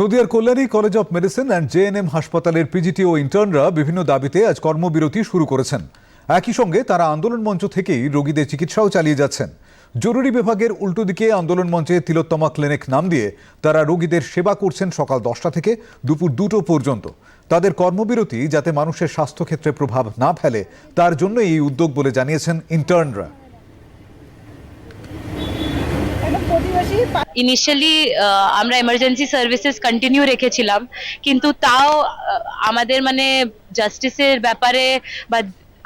নদিয়ার Kalyani college of medicine and JNM হাসপাতালের PGT ও ইন্টার্নরা বিভিন্ন দাবিতে আজ কর্মবিরতি শুরু করেছেন। একই সঙ্গে তারা আন্দোলন মঞ্চ থেকেই রোগীদের চিকিৎসাও চালিয়ে যাচ্ছেন। জরুরি বিভাগের উল্টো দিকে আন্দোলন মঞ্চে তিলোত্তমা ক্লিনিক নাম দিয়ে তারা রোগীদের সেবা করছেন সকাল দশটা থেকে দুপুর দুটো পর্যন্ত। তাদের কর্মবিরতি যাতে মানুষের স্বাস্থ্যক্ষেত্রে প্রভাব না ফেলে, তার জন্য এই উদ্যোগ বলে জানিয়েছেন ইন্টার্নরা। ইনিশিয়ালি আমরা এমার্জেন্সি সার্ভিসেস কন্টিনিউ রেখেছিলাম, কিন্তু তাও আমাদের মানে জাস্টিসের ব্যাপারে বা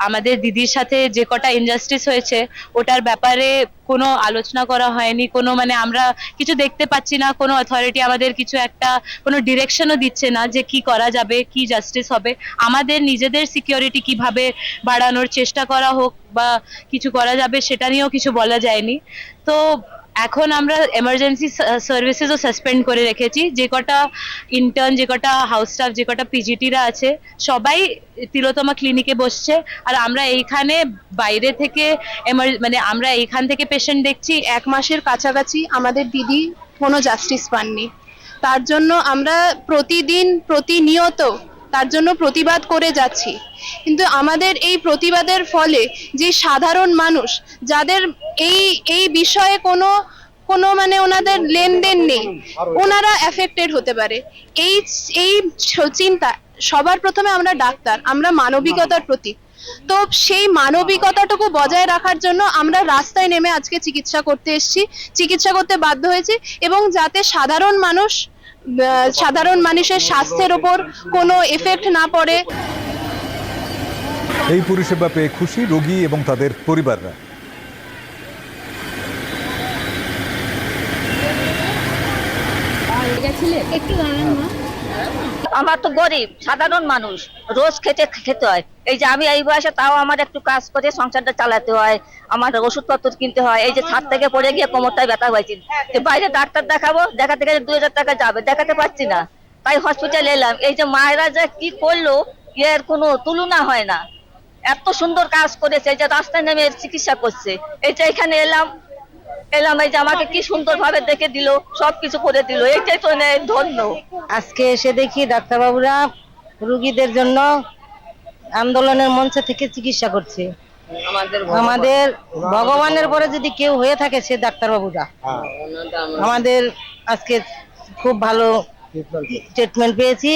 আমাদের দিদির সাথে যে কটা ইনজাস্টিস হয়েছে, ওটার ব্যাপারে কোনো আলোচনা করা হয়নি, কোনো মানে আমরা কিছু দেখতে পাচ্ছি না, কোনো অথরিটি আমাদের কিছু একটা, কোনো ডিরেকশনও দিচ্ছে না যে কি করা যাবে, কি জাস্টিস হবে। আমাদের নিজেদের সিকিউরিটি কীভাবে বাড়ানোর চেষ্টা করা হোক বা কিছু করা যাবে, সেটা নিয়েও কিছু বলা যায়নি। তো এখন আমরা এমার্জেন্সি সার্ভিসেসও সাসপেন্ড করে রেখেছি। যে কটা ইন্টার্ন যে কটা হাউস স্টাফ যে কটা পিজিটিরা আছে, সবাই তিলোতমা ক্লিনিকে বসছে। আর আমরা এইখানে বাইরে থেকে মানে আমরা এইখান থেকে পেশেন্ট দেখছি, এক মাসের কাছাকাছি আমাদের দিদি কোনো জাস্টিস পাননি। তার জন্য আমরা প্রতিদিন, প্রতিনিয়ত তার জন্য প্রতিবাদ করে যাচ্ছি। কিন্তু আমাদের এই প্রতিবাদের ফলে যে সাধারণ মানুষ, যাদের এই এই বিষয়ে কোনো কোনো মানে ওনাদের লেনদেন নেই, ওনারা এফেক্টেড হতে পারে। এই এই চিন্তা সবার প্রথমে আমরা ডাক্তার আমরা মানবিকতার প্রতীক। তো সেই মানবিকতাটুকু বজায় রাখার জন্য আমরা রাস্তায় নেমে আজকে চিকিৎসা করতে এসেছি চিকিৎসা করতে বাধ্য হয়েছি এবং যাতে সাধারণ মানুষ সাধারণ মানুষের স্বাস্থ্যের ওপর কোনো এফেক্ট না পড়ে। এই পরিষেবা পেয়ে খুশি রোগী এবং তাদের পরিবাররা। আমার তো গরিব, সাধারণ মানুষ, রোজ খেতে খেতে হয়। এই যে আমি এই বয়সে তাও আমার একটু কাজ করে সংসারটা চালাতে হয়, আমার ওষুধপত্র কিনতে হয়, এই যে ছাদ থেকে পড়ে গিয়ে কোমরটায় ব্যথা হয়েছে। বাইরে ডাক্তার দেখাবো, দেখাতে গেলে দুই হাজার টাকা যাবে, দেখাতে পারছি না। তাই হসপিটালে এলাম। এই যে মায়েরা যে কি করল, এর কোনো তুলনা হয় না। এত সুন্দর কাজ করেছে, এই যে রাস্তায় নেমে চিকিৎসা করছে। এই যে এখানে এলাম এলাম এই যে আমাকে কি সুন্দর ভাবে দেখে দিল সবকিছু করে দিল এইটাই তো ধন্য। আজকে এসে দেখি ডাক্তারবাবুরা রুগীদের জন্য আন্দোলনের মঞ্চ থেকে চিকিৎসা করছে। আমাদের ভগবানের পরে যদি কেউ হয়ে থাকে সে ডাক্তারবাবুরা। আমাদের আজকে খুব ভালো ট্রিটমেন্ট পেয়েছি।